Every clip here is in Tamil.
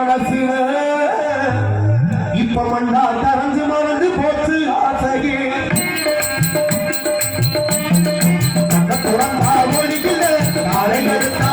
மனசு இப்ப மண்டா தரஞ்சு மறந்து போச்சு ஆசையே புறந்தா ஒழிக்கல காலை எடுத்தா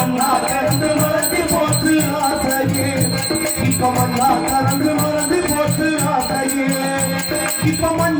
மண்ணா கரண்டு மறந்து போட்டு ஆசையே. இப்ப மண்ணா கரண்டு மறந்து போட்டு ஆசையே. இப்ப மண்ணா